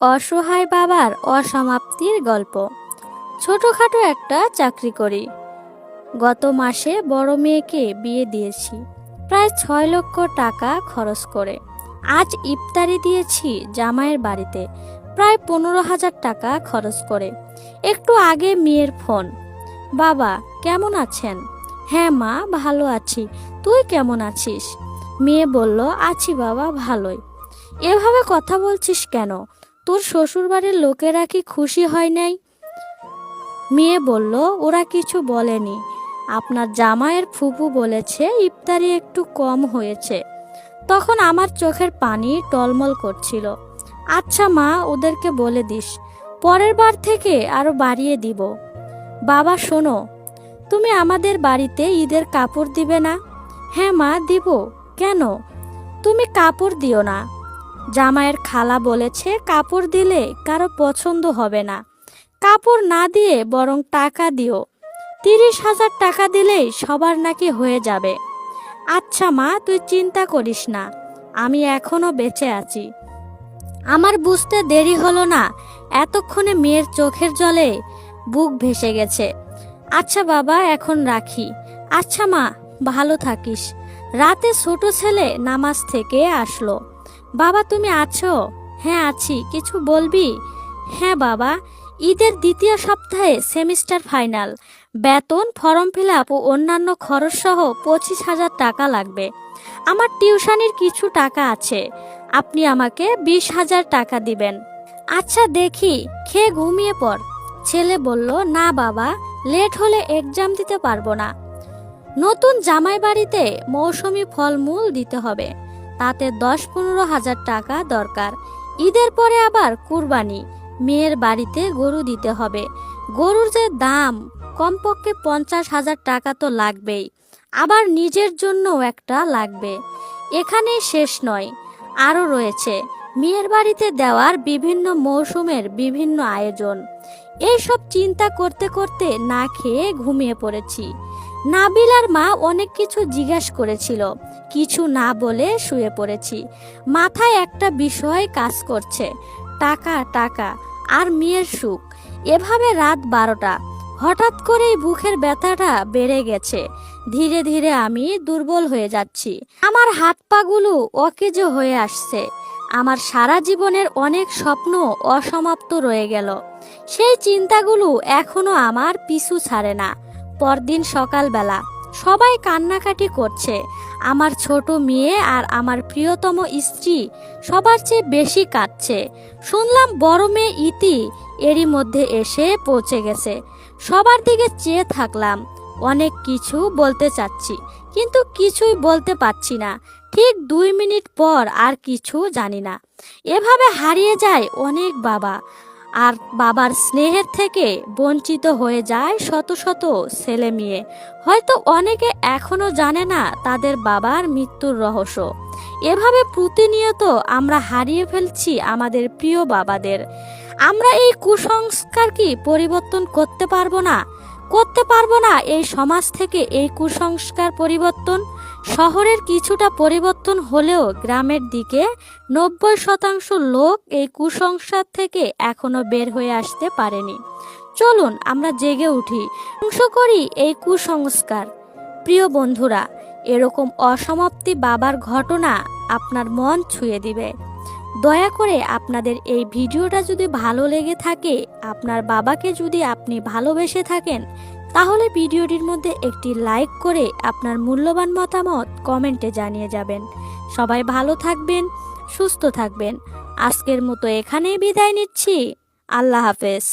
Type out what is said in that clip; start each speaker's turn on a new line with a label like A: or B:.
A: অসহায় বাবার অসমাপ্তির গল্প। ছোটখাটো একটা চাকরি করি। গত মাসে বড় মেয়েকে বিয়ে দিয়েছি। প্রায় ছয় লক্ষ টাকা খরচ করে। আজ ইফতারি দিয়েছি জামাইয়ের বাড়িতে। প্রায় পনেরো হাজার টাকা খরচ করে। একটু আগে মেয়ের ফোন। বাবা, কেমন আছেন? হ্যাঁ মা, ভালো আছি। তুই কেমন আছিস? মেয়ে বলল, আছি বাবা, ভালোই। এভাবে কথা বলছিস কেন? তোর শ্বশুরবাড়ির লোকেরা কি খুশি হয় নাই? মেয়ে বলল, ওরা কিছু বলেনি। আপনার জামাইয়ের ফুপু বলেছে, ইফতারি একটু কম হয়েছে। তখন আমার চোখের পানি টলমল করছিল। আচ্ছা মা, ওদেরকে বলে দিস। পরের বার থেকে আরও বাড়িয়ে দিব। বাবা, শোনো, তুমি আমাদের বাড়িতে ঈদের কাপড় দিবে না? হ্যাঁ মা, দিব। কেন? তুমি কাপড় দিও না। জামাইয়ের খালা বলেছে, কাপড় দিলে কারও পছন্দ হবে না। কাপড় না দিয়ে বরং টাকা দিও। তিরিশ হাজার টাকা দিলেই সবার নাকি হয়ে যাবে। আচ্ছা মা, তুই চিন্তা করিস না। আমি এখনও বেঁচে আছি। আমার বুঝতে দেরি হলো না। এতক্ষণে মেয়ের চোখের জলে বুক ভেসে গেছে। আচ্ছা বাবা, এখন রাখি। আচ্ছা মা, ভালো থাকিস। রাতে ছোট ছেলে নামাজ থেকে আসলো। বাবা, তুমি আছো? হ্যাঁ আছি। কিছু বলবি? হ্যাঁ বাবা। ঈদের দ্বিতীয় সপ্তাহে সেমিস্টার ফাইনাল। বেতন, ফর্ম ফিল আপ ও অন্যান্য খরচ সহ পঁচিশ হাজার টাকা লাগবে। আমার টিউশনির কিছু টাকা আছে। আপনি আমাকে বিশ হাজার টাকা দিবেন। আচ্ছা দেখি। খেয়ে ঘুমিয়ে পড়। ছেলে বলল, না, বাবা। লেট হলে এক্সাম দিতে পারব না। নতুন জামাই বাড়িতে মৌসুমি ফলমূল দিতে হবে। তাতে দশ পনেরো হাজার টাকা দরকার। ঈদের পরে আবার কুরবানি। মেয়ের বাড়িতে গরু দিতে হবে। গরুর যে দাম, কমপক্ষে পঞ্চাশ হাজার টাকা তো লাগবেই। আবার নিজের জন্যও একটা লাগবে। এখানে শেষ নয়। আরও রয়েছে। মেয়ের বাড়িতে দেওয়ার বিভিন্ন মৌসুমের বিভিন্ন আয়োজন। এইসব চিন্তা করতে করতে না খেয়ে ঘুমিয়ে পড়েছি। নাবিলার মা অনেক কিছু জিজ্ঞেস করেছিল। কিছু না বলে শুয়ে পড়েছি। মাথায় একটা বিষয় কাজ করছে। টাকা টাকা আর মেয়ের সুখ। এভাবে রাত বারোটা। হঠাৎ করেই বুকের ব্যথাটা বেড়ে গেছে। ধীরে ধীরে আমি দুর্বল হয়ে যাচ্ছি। আমার হাত পাগুলো অকেজো হয়ে আসছে। আমার সারা জীবনের অনেক স্বপ্ন অসমাপ্ত রয়ে গেল। সেই চিন্তাগুলো এখনও আমার পিছু ছাড়ে না। পরদিন সকালবেলা সবাই কান্নাকাটি করছে। আমার ছোট মেয়ে আর আমার প্রিয়তম স্ত্রী সবার চেয়ে বেশি কাঁদছে। শুনলাম বড় মেয়ে ইতি এরই মধ্যে এসে পৌঁছে গেছে। সবার দিকে চেয়ে থাকলাম। অনেক কিছু বলতে চাচ্ছি, কিন্তু কিছুই বলতে পারছি না। ঠিক দুই মিনিট পর আর কিছু জানি না। এভাবে হারিয়ে যায় অনেক বাবা। আর বাবার স্নেহের থেকে বঞ্চিত হয়ে যায় শত শত ছেলে মেয়ে। হয়তো অনেকে এখনও জানে না তাদের বাবার মৃত্যুর রহস্য। এভাবে প্রতিনিয়ত আমরা হারিয়ে ফেলছি আমাদের প্রিয় বাবাদের। আমরা এই কুসংস্কার কি পরিবর্তন করতে পারব না? করতে পারব না এই সমাজ থেকে এই কুসংস্কার পরিবর্তন? শহরের কিছুটা পরিবর্তন হলেও গ্রামের দিকে নব্বই শতাংশ লোক এই কুসংস্কার থেকে এখনও বের হয়ে আসতে পারেনি। চলুন আমরা জেগে উঠি। ধ্বংস করি এই কুসংস্কার। প্রিয় বন্ধুরা, এরকম অসমাপ্তি বাবার ঘটনা আপনার মন ছুঁয়ে দিবে। দয়া করে আপনাদের এই ভিডিওটা যদি ভালো লেগে থাকে, আপনার বাবাকে যদি আপনি ভালোবেসে থাকেন তাহলে ভিডিওটির মধ্যে একটি লাইক করে আপনার মূল্যবান মতামত কমেন্টে জানিয়ে যাবেন। সবাই ভালো থাকবেন, সুস্থ থাকবেন। আজকের মতো এখানেই বিদায় নিচ্ছি। আল্লাহ হাফেজ।